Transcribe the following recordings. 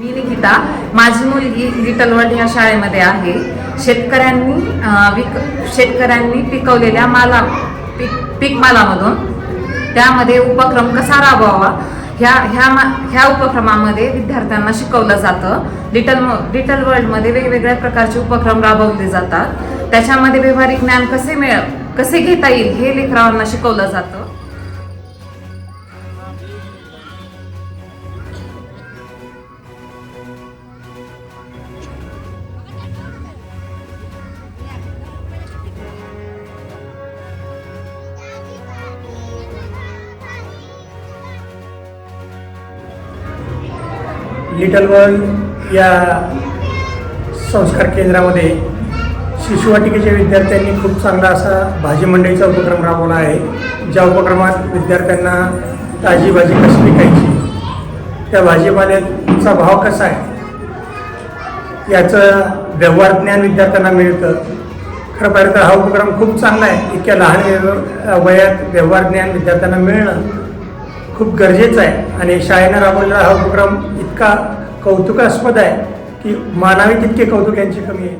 मी निकिता. माझी मुलगी little world ह्या शाळेमध्ये आहे. शेतकऱ्यांनी विक शेतकऱ्यांनी पिकवलेल्या माला पीक पीक मालामधून त्यामध्ये उपक्रम कसा राबवावा? ह्या ह्या मा ह्या उपक्रमामध्ये विद्यार्थ्यांना शिकवलं जातं. लिटल लिटल वर्ल्डमध्ये वेगवेगळ्या प्रकारचे उपक्रम राबवले जातात. त्याच्यामध्ये व्यावहारिक ज्ञान कसे मिळ कसे घेता येईल हे लेकरांना शिकवलं जातं. लिटल वर्ल्ड या संस्कार केंद्रामध्ये शिशुवाटिकेच्या विद्यार्थ्यांनी खूप चांगला असा भाजी मंडईचा उपक्रम राबवला आहे ज्या उपक्रमात विद्यार्थ्यांना ताजी भाजी कशी विकायची त्या भाजीपाल्याचा भाव कसा आहे याचं व्यवहार ज्ञान विद्यार्थ्यांना मिळतं. खरं पाहिलं तर हा उपक्रम खूप चांगला आहे. इतक्या लहान व्यव- वयात व्यवहार ज्ञान विद्यार्थ्यांना मिळणं खूप गरजेचं आहे. आणि शाळेनं राबवलेला हा उपक्रम इतका कौतुकास्पद आहे की मानावी तितके कौतुक यांची कमी आहे.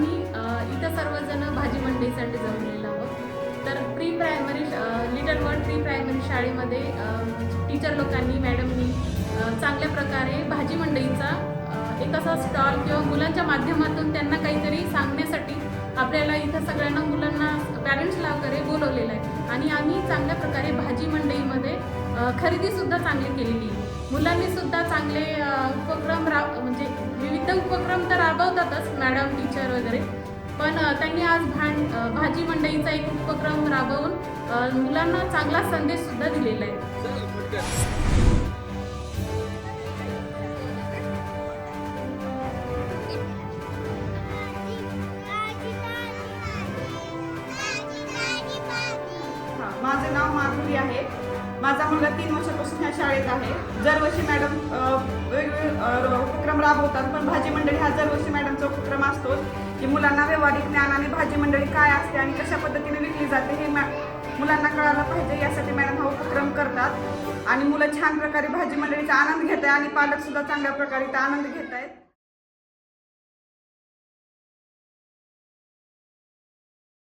आम्ही इथं सर्वजण भाजी मंडईसाठी जमलेलो आहोत. तर pre primary little world pre primary शाळेमध्ये टीचर लोकांनी मॅडमनी चांगल्या प्रकारे भाजी मंडईचा एक असा स्टॉल किंवा मुलांच्या माध्यमातून त्यांना काहीतरी सांगण्यासाठी आपल्याला इथं सगळ्यांना मुलांना पॅरेंट्सला वगैरे बोलवलेलं आहे. आणि आम्ही चांगल्या प्रकारे भाजी मंडईमध्ये खरेदीसुद्धा चांगली केलेली आहे. मुलांनी सुद्धा चांगले उपक्रम राब म्हणजे विविध उपक्रम तर राबवतातच मॅडम टीचर वगैरे. पण त्यांनी आज भां भाजी मंडईचा एक उपक्रम राबवून मुलांना चांगला संदेश सुद्धा दिलेला आहे. माझं नाव माधुरी आहे. माझा मुलगा तीन वर्षापासून ह्या शाळेत आहे. दरवर्षी मॅडम वेगवेगळे उपक्रम राबवतात पण भाजी मंडळी हा दरवर्षी मॅडमचा उपक्रम असतो की मुलांना व्यवहारिक ज्ञान आणि भाजी मंडळी काय असते आणि कशा पद्धतीने विकली जाते हे मॅ मुलांना कळायला पाहिजे यासाठी मॅडम हा उपक्रम करतात. आणि मुलं छान प्रकारे भाजी मंडळीचा आनंद घेत आहे आणि पालक सुद्धा चांगल्या प्रकारे आनंद घेत आहेत